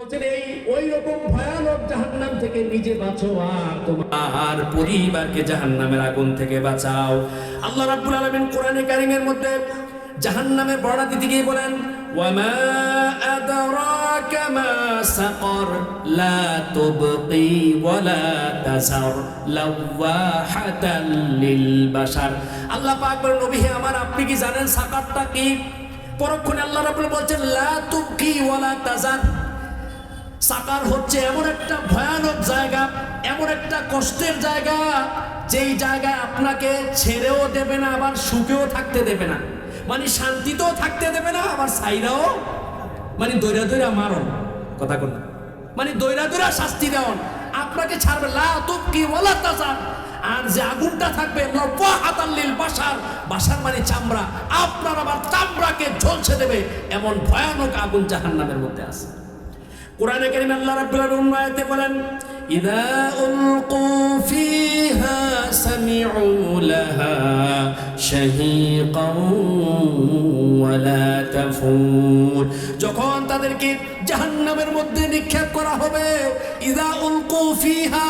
এই ওই রকম জাহান্নাম থেকে নিজে বাঁচো আর পরিবারকে জাহান্নামের আগুন থেকে বাঁচাও। আল্লাহ রাব্বুল আলামিন কোরআনে কারিমের মধ্যে জাহান্নামের বর্ণনা বলেন, ওয়ামা আদরাকা মা সাকর, লা তুবকি ওয়ালা তাজার লাওয়াহাতাল লিল বাশার। আল্লাহ পাক বলেন, নবী আমার, আপনি কি জানেন সাকারটা কি? পরক্ষণে আল্লাহ রাব্বুল বলছেন, লা তুবকি ওয়ালা তাজার সাকার হচ্ছে এমন একটা ভয়ানক জায়গা, এমন একটা কষ্টের জায়গা, যেই জায়গায় আপনাকে ছেড়েও দেবে না, আবার সুখেও থাকতে দেবে না। মানে শান্তিতেও থাকতে দেবে না, আবার সাইরাও মানে দৈরা দৈরা মারণ, কথা কোন মানে দৈরা দৈরা শাস্তি দেওয়ান। আপনাকে ছাড়বে, লা তুবকি ওয়ালা তাজার। আর যে আগুনটা থাকবে হাতাল্লিল বাসার বাসার মানে চামড়া। আপনার আবার চামড়াকে ঝলসে দেবে, এমন ভয়ানক আগুন জাহান্নামের মধ্যে আছে। কোরআনে কারিমে আল্লাহ রাব্বুল আলামিন আয়াতে বলেন ইদা উলকু ফিহা সামিউ লাহা শাহীকাও ওয়ালা তাফুর যখন তাদেরকে জাহান্নামের মধ্যে নিক্ষেপ করা হবে, ইদা উলকু ফিহা,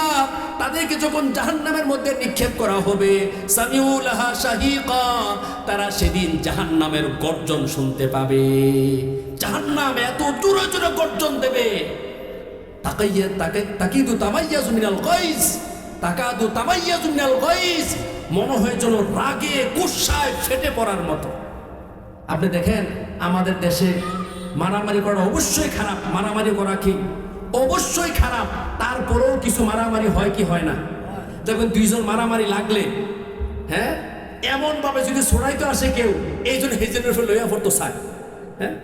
তাদেরকে যখন জাহান্নামের মধ্যে নিক্ষেপ করা হবে, সামিউ লাহা শাহীকা, তারা সেদিন জাহান্নামের গর্জন শুনতে পাবে। জাহান্নাম এত জোরে জোরে গর্জন দেবে। তাকাইয়া, তাকে, তাকিদু তামাইয়াজু মিনাল গাইস তাকাদু তামাইয়াজু মিনাল গাইস মনে হয় যেন রাগে, গুসায় ফেটে পড়ার মতো। আপনি দেখেন, আমাদের দেশে মারামারি করা অবশ্যই খারাপ। মারামারি করা কি? অবশ্যই খারাপ। তারপরেও কিছু মারামারি হয় কি হয় না? দেখবেন দুইজন মারামারি লাগলে হ্যাঁ? এমন ভাবে যদি ছড়াইতে আসে কেউ এই জন্য হেজেনের ফেলে লইয়া পড়তো চায় হ্যাঁ?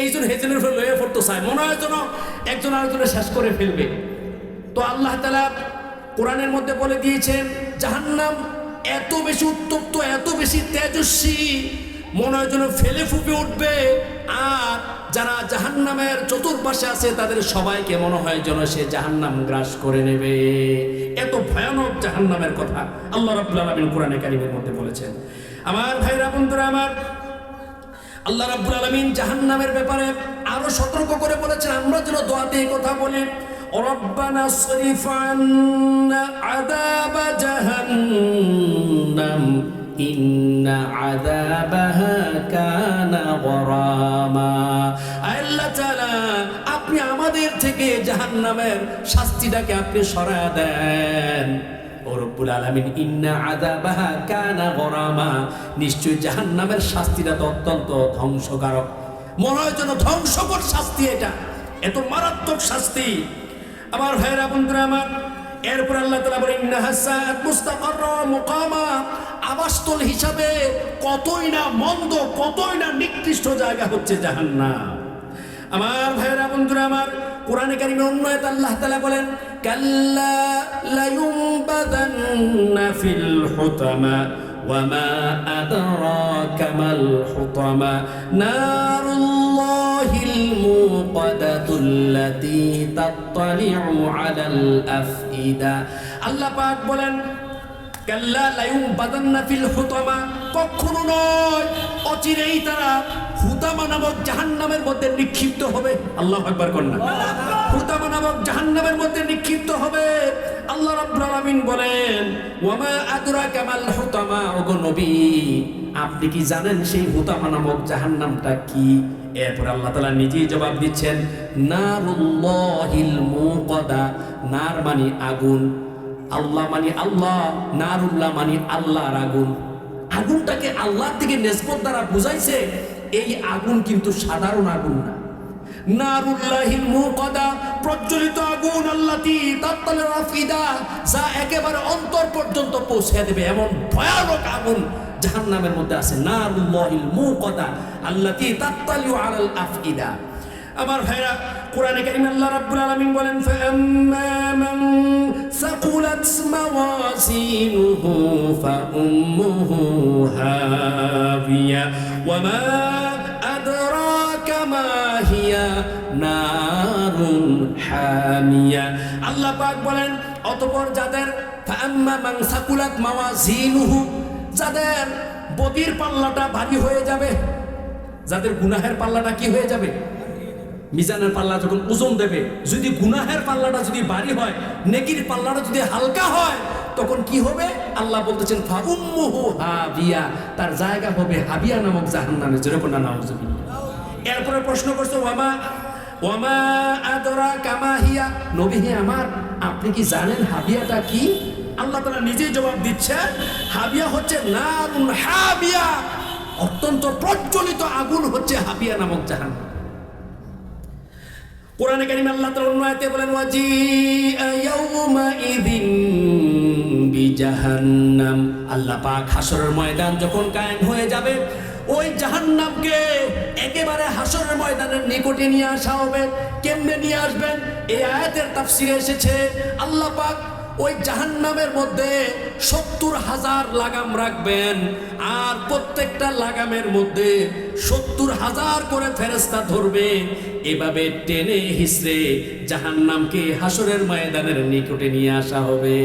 এই জন্য হেজেনের ফেলে লইয়া পড়তো চায়। মনে হয় যেন একজন আরেকজনের শেষ করে ফেলবে। তো আল্লাহ তালা কোরআনের মধ্যে বলে দিয়েছেন, জাহান্নাম এত বেশি উত্তপ্ত, এত বেশি তেজস্বী মনে হয় যেন ফেলে ফুপে উঠবে। আর যারা জাহান্নামের চতুর্পাশে আছে, তাদের সবাইকে মনে হয় যেন সে জাহান্নাম গ্রাস করে নেবে। এত ভয়ানক জাহান্নামের কথা আল্লাহ রাবুল্লাহ আলামিন কোরআনে কারিমের মধ্যে বলেছেন। আমার ভাইরা, বন্ধুরা আমার, আল্লাহ রাব্বুল আলামিন জাহান্নামের ব্যাপারে আরও সতর্ক করে বলেছেন। আমরা যেন দোয়াতে এই কথা বলি, রব্বানা শরীফান আদাবা জাহান্নাম إن عذابها كان غراما আল্লাহ তাআলা আপনি আমাদের থেকে জাহান্নামের শাস্তিটাকে আপনি সরায় দেন ও রব্বুল আলামিন ইন্না আযাবাহা কানা গরামা নিশ্চয় জাহান্নামের শাস্তিটা তো অত্যন্ত ধ্বংসকারক মনে হয় যেন ধ্বংসকর শাস্তি এটা এত মারাত্মক শাস্তি আমার ভাইরা বন্ধুরা আমার এরপর আল্লাহ তালা বলেন ইন্নাহাসাত মুস্তাকার মুকামা আবাসস্থল হিসাবে কতই না মন্দ কতই না নিকৃষ্ট জায়গা হচ্ছে জাহান্নাম আমার ভাইরা বন্ধুরা আমার কোরআনে কারিমে অন্য এক আল্লাহ তাআলা বলেন কাল্লা লায়ুমবাদান্না ফিল হুতামা وما أدراك ما الحطمة نار الله الموقدة التي تطلع على الأفئدة الله পাক বলেন কাল্লা লায়ুম বাদান্না ফিল হুতামা কখনো নয় অচিরেই তারা হুতামা নামক জাহান্নামের মধ্যে নিক্ষিপ্ত হবে আল্লাহ একবার কন্যা হুতামা নামক জাহান্নামের মধ্যে নিক্ষিপ্ত হবে আল্লাহ রাব্বুল আলামিন বলেন ওয়ামা আদরা কামাল হুতামা ওগো নবী আপনি কি জানেন সেই হুতামা নামক জাহান্নামটা কি এরপর আল্লাহ তালা নিজেই জবাব দিচ্ছেন নার মানে আগুন আল্লাহ মানে আল্লাহ নারুল্লাহ মানে আল্লাহর আগুন আগুনটাকে আল্লাহ থেকে নেসবত দ্বারা বুঝাইছে এই আগুন কিন্তু সাধারণ আগুন না। নারুল্লাহিল মুকাদা প্রজ্বলিত আগুন আল্লাতি তাত্তাল রাফিদা যা একেবারে অন্তর পর্যন্ত পৌঁছে দেবে, এমন ভয়ানক আগুন জাহান্নামের মধ্যে আছে, নারুল্লাহিল মুকাদা আল্লাতি তাত্তালিউ আলাল আফইদা। আমার ভাইরা, কোরআনে কারিম আল্লাহ রাব্বুল আলামিন বলেন, ফাআম্মা মান সাকুলাত মাওয়াজিনুহু ফাউম্মুহু হাবিয়া ওয়ামা আদরাকা মা হিয়া নারুন হামিয়া। আল্লাহ পাক বলেন, অতঃপর যাদের, ফাআম্মা মান সাকুলাত মাওয়াজিনুহু যাদের বদির পাল্লাটা ভারী হয়ে যাবে, যাদের গুনাহের পাল্লাটা কি হয়ে যাবে? মিজানের পাল্লা যখন ওজন দেবে, যদি গুনাহের পাল্লাটা যদি ভারী হয়, নেকির পাল্লাটা যদি হালকা হয়, তখন কি হবে? আল্লাহ বলতেছেন, ফাউম্মুহু হাবিয়া তার জায়গা হবে হাবিয়া নামক জাহান্নামে। যেরকম না নাউজুবিল্লাহ। এরপরে প্রশ্ন করছে, ওয়ামা ওয়ামা আদরা কামাহিয়া নবী হে আমার, আপনি কি জানেন হাবিয়াটা কি? আল্লাহ তাআলা নিজেই জবাব দিচ্ছে, হাবিয়া হচ্ছে নারুন হাবিয়া। অত্যন্ত প্রজ্বলিত আগুন হচ্ছে হাবিয়া নামক জাহান কোরআনে কারিমে আল্লাহ তাআলা অন্য আয়াতে বলেন ওয়াজি ইয়াউমা ইদিন বিজাহান্নাম। আল্লাহ পাক হাসরের ময়দান যখন কায়েম হয়ে যাবে, ওই জাহান্নামকে একেবারে হাসরের ময়দানের নিকটে নিয়ে আসা হবে। কেমনে নিয়ে আসবেন? এই আয়াতের তাফসিরে এসেছে, আল্লাহ পাক ওই জাহান্নামের মধ্যে সত্তর হাজার লাগাম রাখবেন, আর প্রত্যেকটা লাগামের মধ্যে সত্তর হাজার করে ফেরেস্তা ধরবে। এভাবে টেনে হিসড়ে জাহান্নামকে হাসরের ময়দানের নিকটে নিয়ে আসা হবে।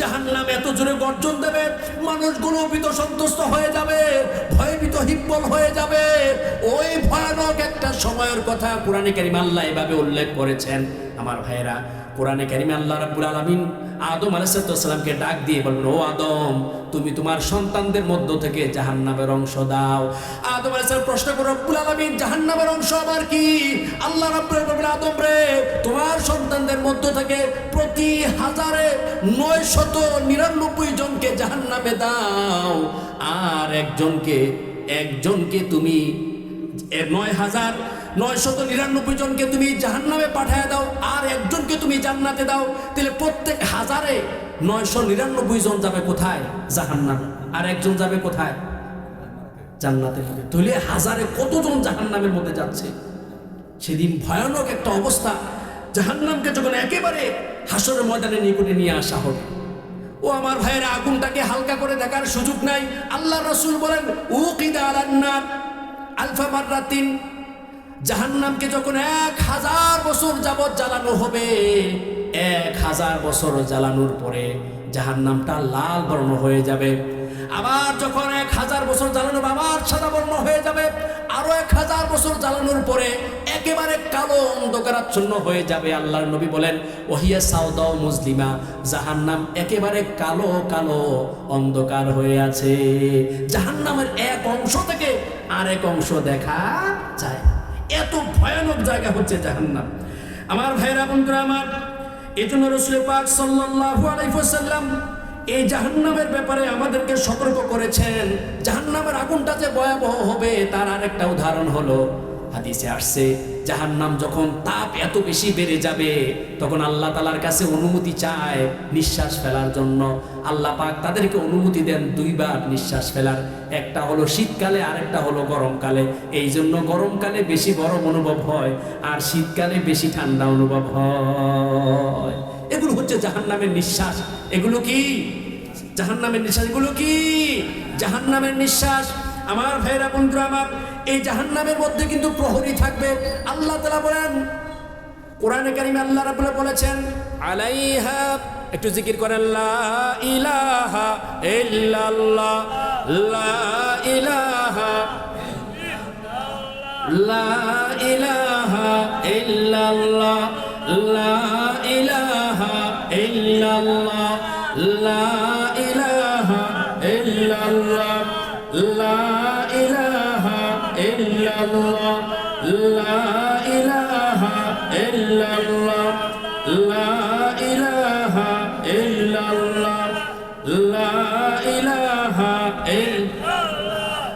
জাহান্নাম এত জোরে গর্জন দেবে, মানুষগুলো ভীত সন্তুষ্ট হয়ে যাবে, ভয়ভীত হিব্বল হয়ে যাবে। ওই ভয়ানক একটা সময়ের কথা কোরআনে কারিম আল্লাহ এভাবে উল্লেখ করেছেন। আমার ভাইয়েরা কোরআনে কারিমে আল্লাহ রাব্বুল আলামিন আদম আলাইহিসসালামকে ডাক দিয়ে বলবেন ও আদম, তুমি তোমার সন্তানদের মধ্য থেকে জাহান্নামের অংশ দাও। আদম আলাইহিসসালাম প্রশ্ন করে রব্বুল আলামিন, জাহান্নামের অংশ আবার কি? আল্লাহ রাব্বুল আলামিন আদম রে, তোমার সন্তানদের মধ্য থেকে প্রতি হাজারে নয় শত নিরানব্বই জনকে জাহান্নামে দাও। আর একজনকে একজনকে তুমি নয় হাজার নয় শত নিরানব্বই জনকে তুমি জাহান্নামে পাঠায় দাও, আর একজনকে তুমি জান্নাতে দাও, তাহলে প্রত্যেক হাজারে নয়শো নিরানব্বই জন যাবে কোথায়? জাহান্নাম। আর একজন যাবে কোথায়? জান্নাতে তাহলে হাজারে কতজন জাহান্নামের মধ্যে যাচ্ছে? সেদিন ভয়ানক একটা অবস্থা। জাহান্নামকে যখন একেবারে হাসরের ময়দানে নিকটে নিয়ে আসা হবে ও আমার ভাইয়েরা, আগুনটাকে হালকা করে দেখার সুযোগ নাই। আল্লাহ রসুল বলেন, উকিদা আলান্নার আলফা মার্রাতিন জাহান্নামকে যখন এক হাজার বছর যাবৎ জ্বালানো হবে, এক হাজার বছর জ্বালানোর পরে জাহান্নামটা লাল বর্ণ হয়ে যাবে। আবার যখন এক হাজার বছর জ্বালানো আবার সাদা বর্ণ হয়ে যাবে। আরও এক হাজার বছর জ্বালানোর পরে একেবারে কালো অন্ধকারাচ্ছন্ন হয়ে যাবে আল্লাহর নবী বলেন, ওহিয়া সাউদাও মুসলিমা জাহান্নাম একেবারে কালো কালো অন্ধকার হয়ে আছে। জাহান্নামের এক অংশ থেকে আরেক অংশ দেখা যায়। এত ভয়ানক জায়গা হচ্ছে জাহান্নাম। আমার ভাইরা, বন্ধুরা আমার এই জন্য রসুল পাক সাল্লাল্লাহু আলাইহি ওয়াসাল্লাম এই জাহান্নামের ব্যাপারে আমাদেরকে সতর্ক করেছেন। জাহান্নামের আগুনটা যে ভয়াবহ হবে, তার আরেকটা উদাহরণ হলো হাদিসে আসছে, জাহান্নাম যখন তাপ এত বেশি বেড়ে যাবে, তখন আল্লাহ তালার কাছে অনুমতি চায় নিঃশ্বাস ফেলার জন্য। আল্লাহ পাক তাদেরকে অনুমতি দেন দুইবার নিঃশ্বাস ফেলার। একটা হলো শীতকালে আর একটা হলো গরমকালে। এই জন্য গরমকালে বেশি গরম অনুভব হয়, আর শীতকালে বেশি ঠান্ডা অনুভব হয়। এগুলো হচ্ছে জাহান্নামের নিঃশ্বাস। এগুলো কি? জাহান্নামের নিঃশ্বাস, এগুলো কি? জাহান্নামের নিঃশ্বাস আমার ভাইরা, বন্ধুরা আমার, এই জাহান্নামের মধ্যে কিন্তু প্রহরী থাকবে। আল্লাহ তালা বলেন, কোরআনে কারিমে আল্লাহ রাব্বুল বলেছেন, আলাইহা, একটু জিকির করেন, লা লা লা লা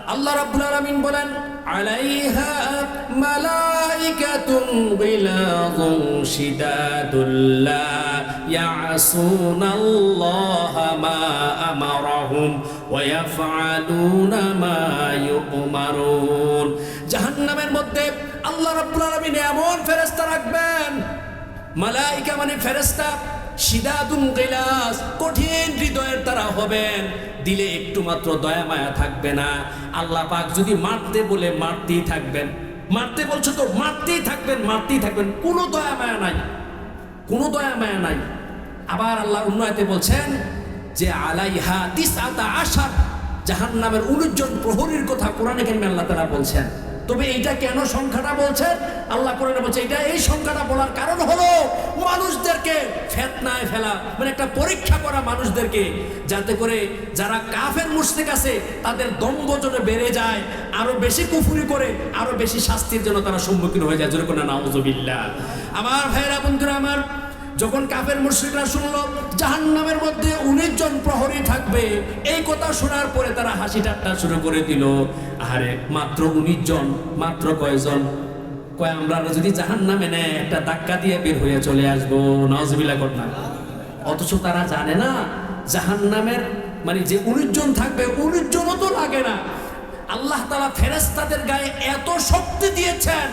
আল্লাহ রাব্বুল আলামিন বলেন আলাইহা মালাইকাতুন গিলাযুন শিদাদুল্লা ইয়াসুনাল্লাহা মা আমারাহুম ওয়া ইয়াফআলুনা মা ইউমারুন জাহান্নামের মধ্যে আল্লাহ রাব্বুল আলামিন এমন ফেরেশতা রাখবেন। মালাইকা মানে ফেরেশতা। সিদাদুন গিলাস, কঠিন হৃদয়ের তারা হবেন। দিলে একটু মাত্র দয়া মায়া থাকবে না। আল্লাহ পাক যদি মারতে বলে মারতেই থাকবেন। মারতে বলছো তো, মারতেই থাকবেন মারতেই থাকবেন। কোনো দয়া মায়া নাই। কোনো দয়া মায়া নাই। আবার আল্লাহ উন্নয়তে বলছেন যে, আলাইহা তিস আতা আশার। জাহান নামের উনিশ জন প্রহরীর কথা কোরআনে কারিমে আল্লাহ তারা বলছেন। তবে এইটা কেন সংখ্যাটা বলছেন আল্লাহ করে বলছে, এটা এই সংখ্যাটা বলার কারণ হলো মানুষদেরকে ফেতনায় ফেলা মানে একটা পরীক্ষা করা মানুষদেরকে, যাতে করে যারা কাফের মুশরিক আছে, তাদের দম্ভ যেন বেড়ে যায়, আরও বেশি কুফুরি করে, আরও বেশি শাস্তির জন্য তারা সম্মুখীন হয়ে যায়। যেরকম নাউজুবিল্লাহ। আমার ভাইরা বন্ধুরা আমার যখন কাফের মুশ্রিকরা শুনলো, জাহান্নামের মধ্যে উনিশ জন প্রহরী থাকবে, এই কথা শোনার পরে তারা হাসি ঠাট্টা শুরু করে দিল। আরে মাত্র উনিশ জন, মাত্র কয়জন? কয় আমরা যদি জাহান নামে নেয়, একটা ধাক্কা দিয়ে বের হয়ে চলে আসব নজবিলা ঘটনা অথচ তারা জানে না জাহান নামের মানে যে উনিশ জন থাকবে, উনিশ জনও তো লাগে না। আল্লাহ তালা ফেরেস্তাদের গায়ে এত শক্তি দিয়েছেন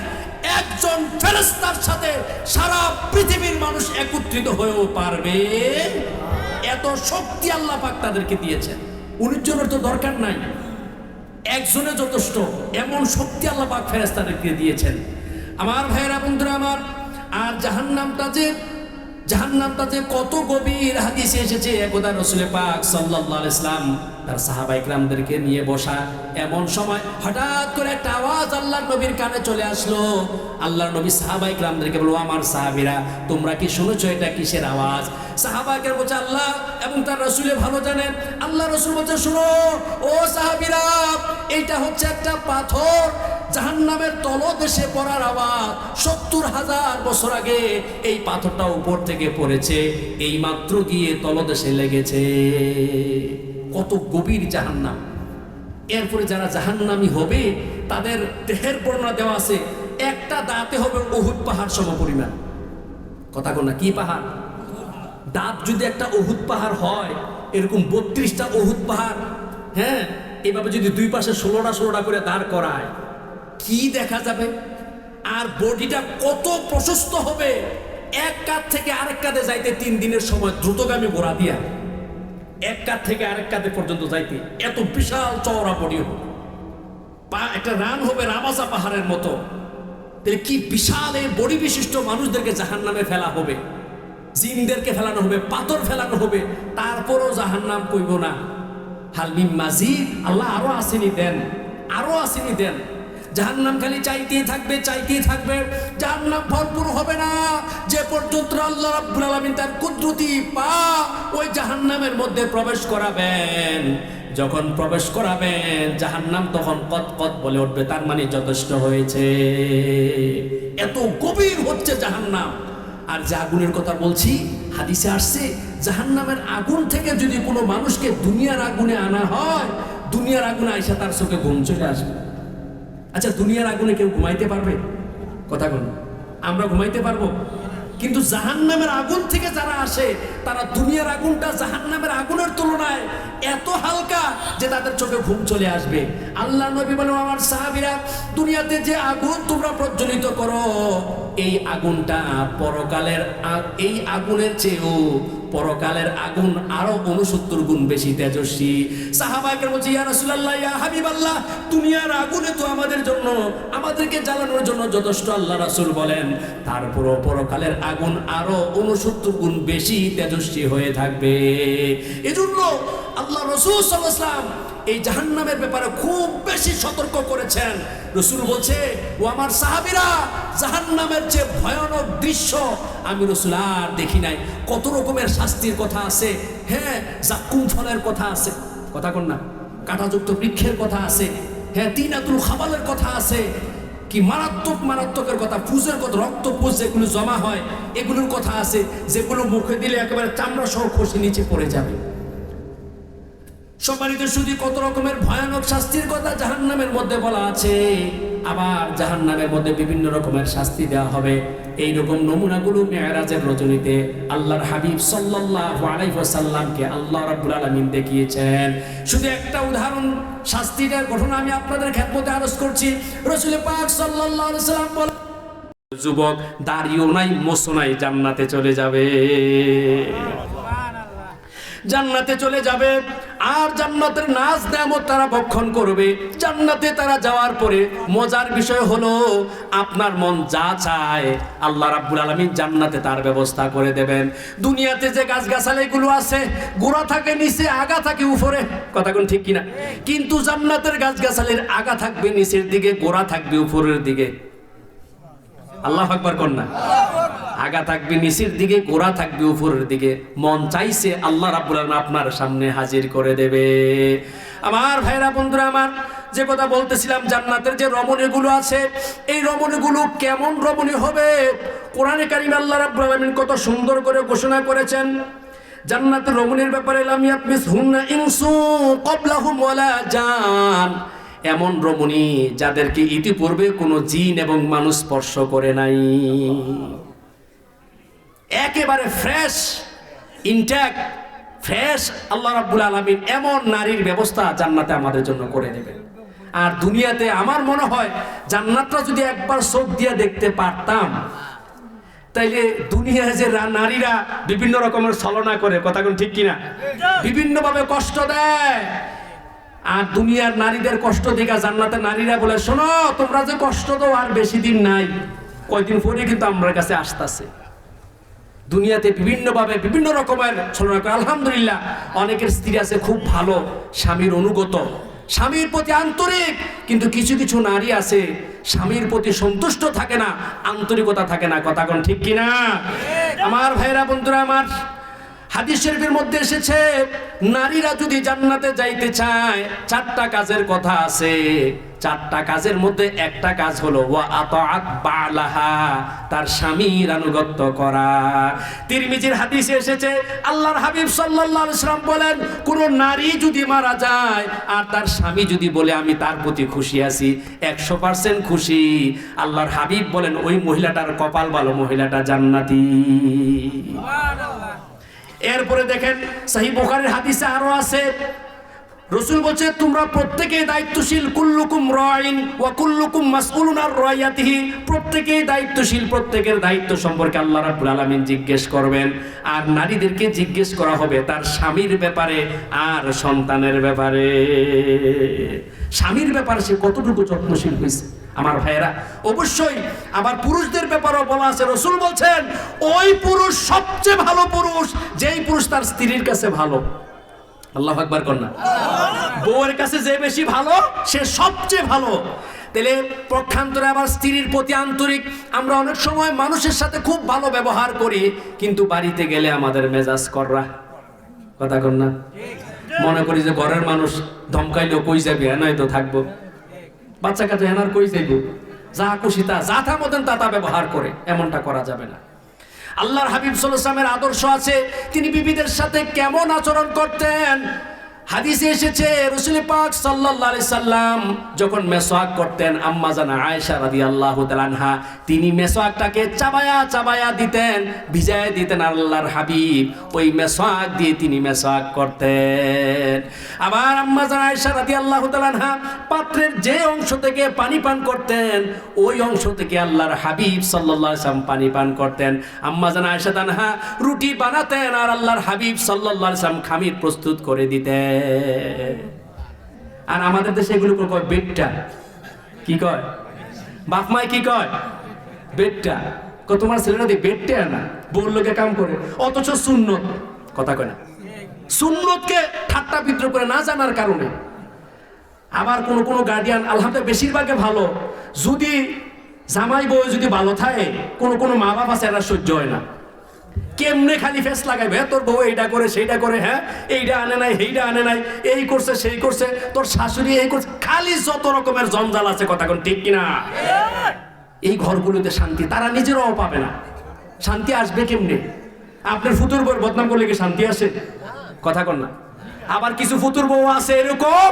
একজন ফেরেস্তার সাথে সারা পৃথিবীর মানুষ একত্রিত হয়েও পারবে। এত শক্তি আল্লাহ পাক তাদেরকে দিয়েছেন। উনিশ জনের তো দরকার নাই। একজনে যথেষ্ট, এমন শক্তি আল্লাহ পাক ফেরেস্তাদেরকে দিয়েছেন। আমার ভাইয়েরা, বন্ধুরা আমার, আর জাহান্নামটা যে জাহান্নামটা কত গভীর হাদিসে এসেছে। একদা রসুলে পাক আলাইহি ইসলাম তার সাহাবা ইকরামদেরকে নিয়ে বসা এমন সময় হঠাৎ করে একটা আওয়াজ আল্লাহর নবীর কানে চলে আসলো। আল্লাহর নবী সাহাবা ইকরামদেরকে বলব আমার সাহাবীরা, তোমরা কি শুনেছো এটা কিসের আওয়াজ? সাহাবা ইকরাম বলছে, আল্লাহ এবং তার রসুলে ভালো জানেন। আল্লাহ রসুল বলছে, শুনো, ও সাহাবিরা, এইটা হচ্ছে একটা পাথর। জাহান্নামের তলদেশে পড়ার আওয়াজ সত্তর হাজার বছর আগে এই পাথরটা উপর থেকে পড়েছে, এই মাত্র গিয়ে তলদেশে লেগেছে। কত গভীর জাহান্নাম। এরপরে যারা জাহান্নামি হবে, তাদের দেহের বর্ণনা দেওয়া আছে, একটা দাঁতে হবে অহুদ পাহাড় সম পরিমাণ কথা না, কি পাহাড়? দাঁত যদি একটা অহুদ পাহাড় হয়, এরকম বত্রিশটা অহুদ পাহাড় হ্যাঁ? এভাবে যদি দুই পাশে ষোলোটা ষোলোটা করে দাঁড় করায় কি দেখা যাবে? আর বডিটা কত প্রশস্ত হবে? এক কাত থেকে আরেক কাঁধে যাইতে তিন দিনের সময় দ্রুতগামী ঘোরা দিয়া। এক কাত থেকে আরেক কাঁধে পর্যন্ত যাইতে এত বিশাল চওড়া বডি হবে। পা, একটা রান হবে রামাসা পাহাড়ের মতো। তাহলে কি বিশাল এই বডি বিশিষ্ট মানুষদেরকে জাহান নামে ফেলা হবে? জিনদেরকে ফেলানো হবে, পাথর ফেলানো হবে, তারপরও জাহান নাম কইব না। হালমিম মাজিদ, আল্লাহ আরও আসেনি দেন, আরও আসেনি দেন। জাহান্নাম খালি চাইতেই থাকবে চাইতেই থাকবে। জাহান্নাম ভরপুর হবে না। যে পর্যন্ত আল্লাহ রাব্বুল আলামিন তার কুদরতি পা ওই জাহান্নামের মধ্যে প্রবেশ করাবেন। যখন প্রবেশ করাবেন, জাহান্নাম তখন কত কত বলে উঠবে, তার মানে যথেষ্ট হয়েছে। এত গভীর হচ্ছে জাহান্নাম। আর যে আগুনের কথা বলছি, হাদিসে আসছে, জাহান্নামের আগুন থেকে যদি কোনো মানুষকে দুনিয়ার আগুনে আনা হয়, দুনিয়ার আগুনে আইসা তার চোখে ঘুম চলে আসবে। আচ্ছা দুনিয়ার আগুনে কেউ ঘুমাইতে পারবে? কথা কোন। আমরা ঘুমাইতে পারব? কিন্তু জাহান্নামের আগুন থেকে যারা আসে, তারা দুনিয়ার আগুনটা জাহান্নামের আগুনের তুলনায় এত হালকা যে তাদের চোখে ঘুম চলে আসবে। আল্লাহ নবী বলেন, আমার সাহাবীরা, দুনিয়াতে যে আগুন তোমরা প্রজ্বলিত করো, এই আগুনটা পরকালের এই আগুনের চেয়েও পরকালের আগুন আরও উনসত্তর গুণ বেশি তেজস্বী। সাহাবাইকের বলছে, ইয়া রাসূলুল্লাহ, ইয়া হাবিবাল্লাহ, দুনিয়ার আগুনে তো আমাদের জন্য, আমাদেরকে জ্বালানোর জন্য যথেষ্ট আল্লাহ রাসূল বলেন। তারপরও পরকালের আগুন আরও উনসত্তর গুণ বেশি তেজস্বী হয়ে থাকবে। এজন্য আল্লাহ রসুল সাল্লাল্লাহু আলাইহি এই জাহান্নামের ব্যাপারে খুব বেশি সতর্ক করেছেন। রসুল বলছে, ও আমার সাহাবিরা, জাহান্নামের যে ভয়ানক দৃশ্য আমি রসুল আর দেখি নাই। কত রকমের শাস্তির কথা আছে হ্যাঁ জাকুম ফলের কথা আছে, কথা কন না, কাঁটাযুক্ত বৃক্ষের কথা আছে হ্যাঁ তিনাতুল খাবালের কথা আছে, কি মারাত্মক মারাত্মকের কথা, পুজের কথা, রক্ত পুজ যেগুলো জমা হয়, এগুলোর কথা আছে, যেগুলো মুখে দিলে একেবারে চামড়া সহ খসে নিচে পড়ে যাবে। সম্মানিত শুধু কত রকমের ভয়ানক শাস্তির কথা জাহান্নামের মধ্যে বলা আছে। আবার জাহান্নামের মধ্যে বিভিন্ন রকমের শাস্তি দেওয়া হবে। এই রকম নমুনাগুলো মেয়ারাজের রজনীতে আল্লাহর হাবিব সাল্লাল্লাহু আলাইহি আল্লাহ রাব্বুল আলামিন দেখিয়েছেন। শুধু একটা উদাহরণ শাস্তিটার ঘটনা আমি আপনাদের খেদমতে আরজ করছি। রসুল পাক সাল্লাল্লাহু আলাইহি সাল্লাম বলেন, যুবক, দাড়িও নাই, মোছো নাই, জান্নাতে চলে যাবে। জান্নাতে চলে যাবে। আর জান্নাতের নাচ নেমত তারা ভক্ষণ করবে। জান্নাতে তারা যাওয়ার পরে মজার বিষয় হলো, আপনার মন যা চায়, আল্লাহ রাব্বুল আলামিন জান্নাতে তার ব্যবস্থা করে দেবেন। দুনিয়াতে যে গাছগাছালিগুলো আছে, গোড়া থাকে নিচে, আগা থাকে উপরে, কথা কোন ঠিক কিনা? কিন্তু জান্নাতের গাছগাছালির আগা থাকবে নিচের দিকে, গোড়া থাকবে উপরের দিকে। আল্লাহ আকবার কন্যা আগা থাকবে, নিচের দিকে, গোড়া থাকবে, উপরের দিকে। মন চাইছে আল্লাহ আলামিন আপনার সামনে হাজির করে দেবে। আমার ভাইরা, বন্ধুরা আমার, যে কথা বলতেছিলাম, জান্নাতের যে রমণীগুলো আছে, এই রমণীগুলো কেমন রমণী হবে? কোরআনে কারিম আল্লাহ রাব্বুল আলামিন কত সুন্দর করে ঘোষণা করেছেন। জান্নাতের রমণীর ব্যাপারে লাম ইয়াতমিস হুন্না ইনসু ক্বাবলাহুম ওয়ালা জান। এমন রমণী যাদেরকে ইতিপূর্বে কোনো জিন এবং মানুষ স্পর্শ করে নাই। একেবারে ফ্রেশ ইনট্যাক্ট ফ্রেশ আল্লাহ রাব্বুল আলামিন এমন নারীর ব্যবস্থা জান্নাতে আমাদের জন্য করে দেবেন। আর দুনিয়াতে আমার মনে হয় জান্নাতটা যদি একবার চোখ দিয়ে দেখতে পারতাম তাইলে দুনিয়ায় যে নারীরা বিভিন্ন রকমের ছলনা করে কথা কোন ঠিক কিনা? বিভিন্নভাবে কষ্ট দেয়। আর দুনিয়ার নারীদের কষ্ট দেখা জান্নাতের নারীরা বলে শোনো তোমরা যে কষ্ট তো আর বেশি দিন নাই। কয়দিন পরে কিন্তু আমার কাছে আসতেছে। দুনিয়াতে বিভিন্নভাবে বিভিন্ন রকমের ছলনা করে আলহামদুলিল্লাহ অনেকের স্ত্রী আছে খুব ভালো স্বামীর অনুগত। স্বামীর প্রতি আন্তরিক কিন্তু কিছু কিছু নারী আছে স্বামীর প্রতি সন্তুষ্ট থাকে না আন্তরিকতা থাকে না। কথা কোন ঠিক কিনা? আমার ভাইরা বন্ধুরা আমার হাদিস শরীফের মধ্যে এসেছে, নারীরা যদি জান্নাতে যাইতে চায়, চারটা কাজের কথা আছে। চারটা কাজের মধ্যে একটা কাজ হলো, ওয়া আতাআত বালাহা, তার স্বামীর আনুগত্য করা। তিরমিজির হাদিসে এসেছে, আল্লাহর হাবিব সাল্লাল্লাহু আলাইহি সাল্লাম বলেন, কোন নারী যদি মারা যায়, আর তার স্বামী যদি বলে, আমি তার প্রতি খুশি আছি, একশো পার্সেন্ট খুশি। আল্লাহর হাবিব বলেন, ওই মহিলাটার কপাল ভালো, মহিলাটা জান্নাতি। এরপরে দেখেন সাহি বুখারীর হাদিসে আরও আছে। রসুল বলছে, তোমরা প্রত্যেকেই দায়িত্বশীল, কুল্লুকুম রাইন ওয়া কুল্লুকুম মাসউলুন আর রায়াতিহি প্রত্যেকেই দায়িত্বশীল, প্রত্যেকের দায়িত্ব সম্পর্কে আল্লাহ রাব্বুল আলামিন জিজ্ঞেস করবেন। আর নারীদেরকে জিজ্ঞেস করা হবে তার স্বামীর ব্যাপারে আর সন্তানের ব্যাপারে। স্বামীর ব্যাপারে সে কতটুকু যত্নশীল হয়েছে? আমার ভাইয়েরা, অবশ্যই আবার পুরুষদের ব্যাপারেও বলা আছে, রসুল বলছেন, ওই পুরুষ সবচেয়ে ভালো পুরুষ, যেই পুরুষ তার স্ত্রীর কাছে ভালো। আল্লাহ আকবার কন্যা বউয়ের কাছে যে বেশি ভালো, সে সবচেয়ে ভালো। তাহলে পক্ষান্তরে আবার স্ত্রীর প্রতি আন্তরিক, আমরা অনেক সময় মানুষের সাথে খুব ভালো ব্যবহার করি, কিন্তু বাড়িতে গেলে আমাদের মেজাজ কররা। কথা কন্যা মনে করি যে ঘরের মানুষ ধমকাইলেও কই যাবে? নয় তো থাকব। বাচ্চা কাছে হেনার কই যাইব যা খুশি তা, যা থা মতন তা তা ব্যবহার করে, এমনটা করা যাবে না। আল্লাহর হাবিব সাল্লামের আদর্শ আছে, তিনি বিবিদের সাথে কেমন আচরণ করতেন? হাদিসে এসেছে, রসুল পাক আলাইহি সাল্লাম যখন মেসওয়াক করতেন, আম্মা জানা আয়েশা রাদিয়াল্লাহু আল্লাহ আনহা, তিনি মেসওয়াকটাকে চাবায়া চাবায়া দিতেন, ভিজায় দিতেন আল্লাহর হাবিব। ওই মেসওয়াক দিয়ে তিনি মেসওয়াক করতেন। আবার আম্মা জানা আয়েশা রাদিয়াল্লাহু তাআলা আনহা পাত্রের যে অংশ থেকে পানি পান করতেন, ওই অংশ থেকে আল্লাহর হাবিব আলাইহি সাল্লাম পানি পান করতেন। আম্মা জানা আয়েশা তানহা রুটি বানাতেন আর আল্লাহর হাবিব আলাইহি সাল্লাম খামির প্রস্তুত করে দিতেন। আর আমাদের দেশে এগুলো কয় বেটটা। কি কয়? বাপ মায় কি কয়? কত তোমার ছেলেরা দিয়ে বেটটা না? বউর লোকে কাম করে। অথচ সুন্নত। কথা কয় না। সুন্নতকে ঠাট্টা বিদ্রোহ করে না জানার কারণে। আবার কোন কোন গার্ডিয়ান আলহামদুলিল্লাহ বেশিরভাগে ভালো। যদি জামাই বউ যদি ভালো থাকে, কোন কোন মা বাপ আছে, এরা সহ্য হয় না। কেমনে খালি ফেস লাগাইবে? তোর বউ এইটা করে সেইটা করে হ্যাঁ? এইটা আনে নাই সেইটা আনে নাই, এই করছে, সেই করছে, তোর শাশুড়ি এই করছে, খালি যত রকমের জঞ্জাল আছে কথা কোন ঠিক কিনা? এই ঘরগুলোতে শান্তি, তারা নিজেরাও পাবে না। শান্তি আসবে কেমনে? আপনার ফুতুর বউর বদনাম করলে কি শান্তি আসে? কথা কন না। আবার কিছু ফুতুর বউ আছে এরকম,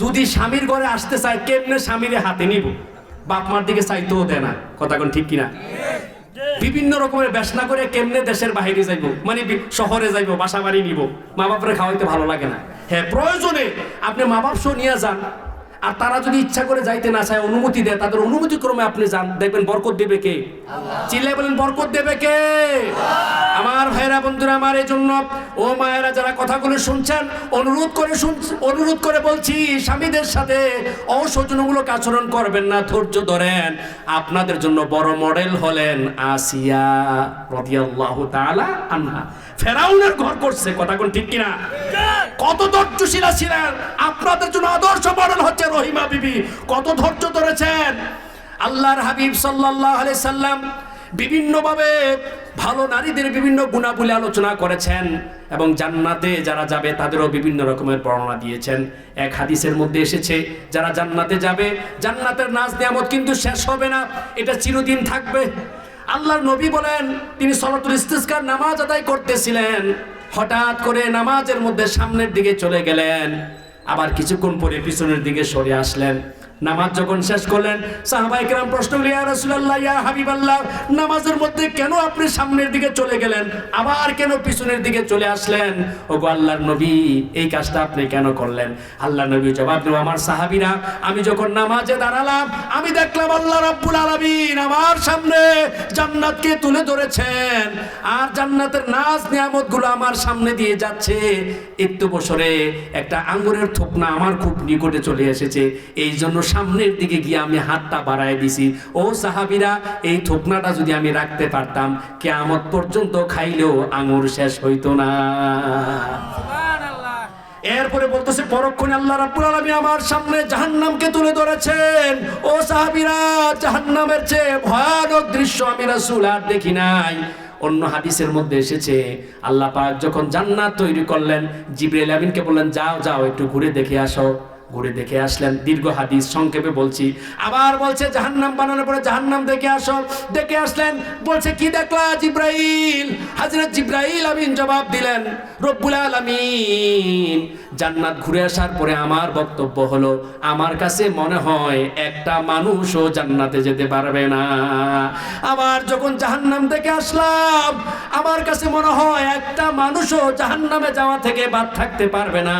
যদি স্বামীর ঘরে আসতে চায়, কেমনে স্বামীরে হাতে নিব? বাপ মার দিকে চাইতেও দেয় না, কথা কোন ঠিক কিনা? বিভিন্ন রকমের ব্যসনা করে কেমনে দেশের বাহিরে যাইব? মানে শহরে যাইব বাসা বাড়ি নিব। মা বাপরে খাওয়াইতে ভালো লাগে না। হ্যাঁ প্রয়োজনে আপনি মা বাপ নিয়ে যান। আর তারা যদি ইচ্ছা করে যাইতে না চায়, অনুমতি দেয়, তাদের অনুমতি ক্রমে আপনি যান। দেখবেন বরকত দেবে কে? চিল্লাই বলেন, বরকত দেবে কে? আমার ভাইরা বন্ধুরা, আমার এই জন্য ও মায়েরা যারা কথাগুলো শুনছেন, অনুরোধ করে অনুরোধ করে বলছি, স্বামীদের সাথে অসৌজনমূলক আচরণ করবেন না, ধৈর্য ধরেন। আপনাদের জন্য বড় মডেল হলেন আসিয়া রাদিয়াল্লাহু তাআলা আনহা। ফেরাউনের ঘর করছে, কথা কোন ঠিক কিনা? কত ধৈর্যশীলা ছিলেন, আপনাদের জন্য আদর্শ মডেল হচ্ছে রহিমা বিবি। কত ধৈর্য ধরেছেন? আল্লাহর হাবিব আলাইহি সাল্লাম বিভিন্নভাবে ভালো নারীদের বিভিন্ন গুণাবলী আলোচনা করেছেন এবং জান্নাতে যারা যাবে তাদেরও বিভিন্ন রকমের বর্ণনা দিয়েছেন। এক হাদিসের মধ্যে এসেছে, যারা জান্নাতে যাবে, জান্নাতের নাজ নিয়ামত কিন্তু শেষ হবে না, এটা চিরদিন থাকবে। আল্লাহর নবী বলেন, তিনি সলাতুল ইস্তিসকার নামাজ আদায় করতেছিলেন। হঠাৎ করে নামাজের মধ্যে সামনের দিকে চলে গেলেন, আবার কিছুক্ষণ পরে পিছনের দিকে সরে আসলেন। নামাজ যখন শেষ করলেন সাহাবাই কেরাম প্রশ্ন ইয়া রাসূলুল্লাহ, ইয়া হাবিবাল্লাহ, নামাজের মধ্যে কেন আপনি সামনের দিকে চলে গেলেন? আবার কেন পিছনের দিকে চলে আসলেন? ওগো আল্লাহর নবী, এই কাজটা আপনি কেন করলেন? আল্লাহ নবী জবাব দিল আমার সাহাবীরা, আমি যখন নামাজে দাঁড়ালাম, আমি দেখলাম আল্লাহ রাব্বুল আলামিন আমার সামনে জান্নাতকে তুলে ধরেছেন। আর জান্নাতের নাজ নিয়ামতগুলো আমার সামনে দিয়ে যাচ্ছে। একটু বছরে একটা আঙ্গুরের থোপনা আমার খুব নিকটে চলে এসেছে। এই জন্য সামনের দিকে গিয়ে আমি হাতটা বাড়ায় দিছি। ও সাহাবিরা এই থোপনাটা যদি আমি রাখতে পারতাম কেয়ামত পর্যন্ত খাইলেও আঙুর শেষ হইতো না। এরপরে বলতেছে পরক্ষণে আল্লাহ রাব্বুল আলামিন আমার সামনে জাহান্নামকে তুলে ধরেছেন। ও সাহাবীরা জাহান্নামের চেয়ে ভয়ানক দৃশ্য আমি রাসূল আর দেখি নাই। অন্য হাদিসের মধ্যে এসেছে আল্লাহ পাক যখন জান্নাত তৈরি করলেন জিবরাইল আমিনকে বললেন যাও যাও একটু ঘুরে দেখে আসো। ঘুরে দেখে আসলেন। দীর্ঘ হাদিস সংক্ষেপে বলছি। আবার বলছে, জাহান্নাম বানানোর পরে জাহান্নাম দেখে আসো। দেখে আসলেন, বলছে, কি দেখলা জিব্রাইল? হাজরত জিব্রাইল আমিন জবাব দিলেন, রব্বুল আলামিন। জান্নাত ঘুরে আসার পরে আমার বক্তব্য হলো, আমার কাছে মনে হয় একটা মানুষও জান্নাতে যেতে পারবে না। আবার যখন জাহান্নাম থেকে আসলাম, আমার কাছে মনে হয় একটা মানুষও জাহান্নামে যাওয়া থেকে বাদ থাকতে পারবে না।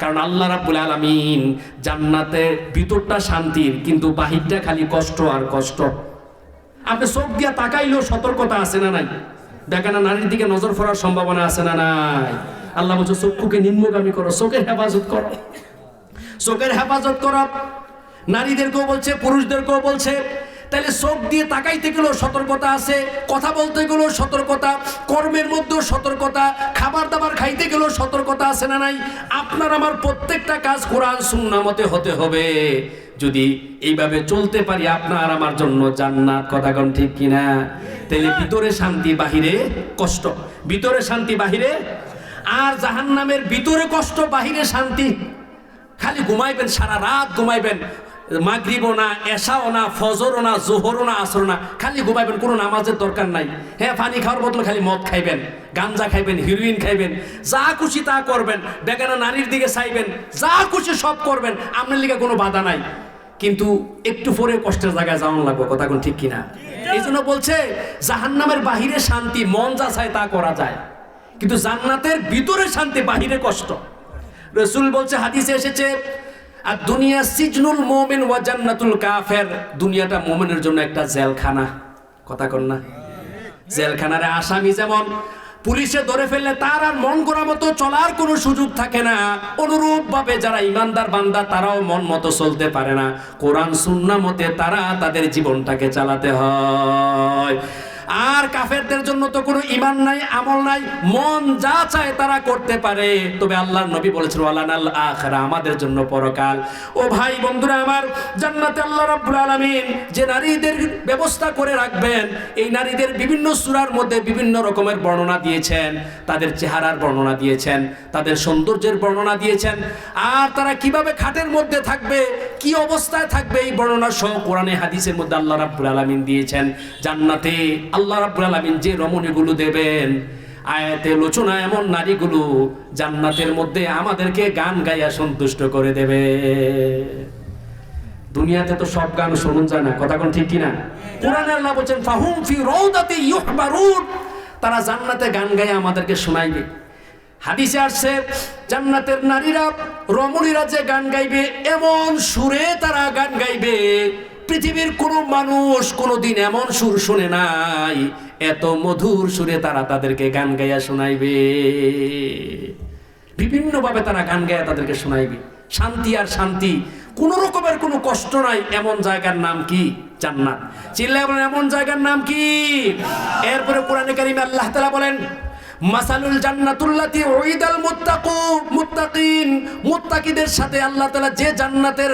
কারণ আল্লাহ রাব্বুল আলামিন জান্নাতের ভিতরটা শান্তির, কিন্তু বাহিরটা খালি কষ্ট আর কষ্ট। আপনি চোখ দিয়া তাকাইলেও সতর্কতা আছে না নাই? দেখেন না, নারীর দিকে নজর ফেরার সম্ভাবনা আছে না নাই? আল্লাহ বলছে, চক্ষুকে নিম্নগামী করো, চোখের হেফাজত করো। চোখের হেফাজত করো। নারীদেরকেও বলছে, পুরুষদেরকেও বলছে তাহলে চোখ দিয়ে তাকাইতে গেলেও সতর্কতা আছে, কথা বলতে গেলেও সতর্কতা, কর্মের মধ্যেও সতর্কতা খাবার দাবার খাইতে গেলেও সতর্কতা আছে না নাই? আপনার আমার প্রত্যেকটা কাজ কোরআন সুন্না মতে হতে হবে। যদি এইভাবে চলতে পারি, আপনার আমার জন্য জান্নাত। কথা কোন ঠিক কিনা? তাহলে ভিতরে শান্তি, বাহিরে কষ্ট। ভিতরে শান্তি, বাহিরে আর জাহান্নামের ভিতরে কষ্ট বাহিরে শান্তি। খালি ঘুমাইবেন সারা রাত ঘুমাইবেন। মাগরিবও না এশাও না ফজরও না জোহরও না আসর না। খালি ঘুমাইবেন কোনো নামাজের দরকার নাই। হ্যাঁ পানি খাওয়ার বদলে খালি মদ খাইবেন গাঞ্জা খাইবেন হিরোইন খাইবেন যা খুশি তা করবেন বেগানা নারীর দিকে চাইবেন যা খুশি সব করবেন আপনার লিগে কোনো বাধা নাই। কিন্তু একটু পরে কষ্টের জায়গায় যাওয়ান লাগবে কথা কোন ঠিক কিনা? এই জন্য বলছে জাহান্নামের বাহিরে শান্তি মন যা চায় তা করা যায়। কিন্তু জান্নাতের ভিতরে শান্তি, বাহিরে কষ্ট। রসুল বলছে, হাদিসে এসেছে, আর দুনিয়া সিজনুল মোমেন ওয়া জান্নাতুল কাফের। দুনিয়াটা মোমেনের জন্য একটা জেলখানা। কথা কন না। জেলখানারে আসামি যেমন, পুলিশে ধরে ফেললে তার আর মন করা মতো চলার কোনো সুযোগ থাকে না। অনুরূপ ভাবে যারা ইমানদার বান্দা, তারাও মন মতো চলতে পারে না। কোরআন, সুন্না মতে তারা তাদের জীবনটাকে চালাতে হয়। আর কাফেরদের জন্য তো কোনো ইমান নাই, আমল নাই, মন যা চায় তারা করতে পারে। তবে আল্লাহর নবী বলেছেন, ওয়ালানাল আখরা আমাদের জন্য পরকাল। ও ভাই বন্ধুরা আমার, জান্নাতে আল্লাহ রাব্বুল আলামিন যে নারীদের ব্যবস্থা করে রাখবেন, এই নারীদের বিভিন্ন সূরার মধ্যে বিভিন্ন রকমের বর্ণনা দিয়েছেন। তাদের চেহারার বর্ণনা দিয়েছেন, তাদের সৌন্দর্যের বর্ণনা দিয়েছেন। আর তারা কীভাবে খাটের মধ্যে থাকবে, কি অবস্থায় থাকবে, এই বর্ণনা সহ কোরআনে, হাদিসের মধ্যে আল্লাহ রাব্বুল আলামিন দিয়েছেন, জান্নাতে আল্লাহ রাব্বুল আলামিন যে রমণীগুলো দেবেন, আয়াতে লোচনা এমন নারীগুলো জান্নাতের মধ্যে আমাদেরকে গান গাইয়া সন্তুষ্ট করে দেবে। দুনিয়াতে তো সব গান শুনুন যায় না, কথা কোন ঠিক কিনা? কোরআনে আল্লাহ বলছেন, ফাহুম ফি রাউদাতি ইউহবারুন। তারা জান্নাতে গান গাইয়া আমাদেরকে শোনাইবে। হাদিসে আসছে, জান্নাতের নারীরা, রমণীরা যে গান গাইবে, এমন সুরে তারা গান গাইবে। পৃথিবীর কোনো মানুষ কোনোদিন এমন সুর শুনে নাই, এত মধুর সুরে তারা তাদেরকে গান গাইয়া শোনাইবে। বিভিন্নভাবে তারা গান গাইয়া তাদেরকে শোনাইবে। শান্তি আর শান্তি, কোন রকমের কোনো কষ্ট নাই, এমন জায়গার নাম কি? জান্নাত। চিল্লায় বলেন, এমন জায়গার নাম কি? এরপরে কোরআনে কারিমে আল্লাহ তাআলা বলেন, মাসালুল জান্নাতুল্লাতি উইদাল মুত্তাকু, মুত্তাকিন। মুত্তাকিদের সাথে আল্লাহ তাআলা যে জান্নাতের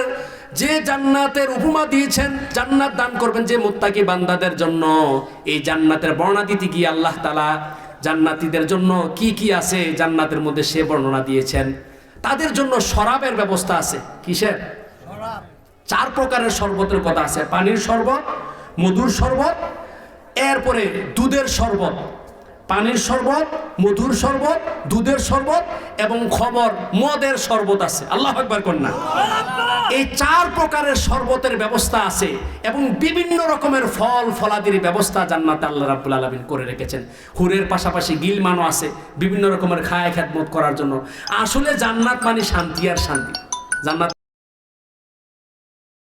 যে জান্নাতের উপমা দিয়েছেন, জান্নাত দান করবেন যে মুত্তাকি বান্দাদের জন্য। এই জান্নাতের বর্ণনা দিতে গিয়ে আল্লাহ তালা জান্নাতীদের জন্য কি কি আছে, জান্নাতের মধ্যে সে বর্ণনা দিয়েছেন। তাদের জন্য শরাবের ব্যবস্থা আছে। কিসের? চার প্রকারের শরবতের কথা আছে। পানির শরবত, মধুর শরবত, এরপরে দুধের শরবত। পানির শরবত, মধুর শরবত, দুধের শরবত এবং খবর, মদের শরবত আছে। আল্লাহ একবার কন্যা এই চার প্রকারের শরবতের ব্যবস্থা আছে এবং বিভিন্ন রকমের ফল, ফলাদির ব্যবস্থা জান্নাতে আল্লাহ রাব্বুল আলামিন করে রেখেছেন। হুরের পাশাপাশি গিলমানও আছে বিভিন্ন রকমের খায় খ্যাতমত করার জন্য। আসলে জান্নাত মানে শান্তি আর শান্তি। জান্নাত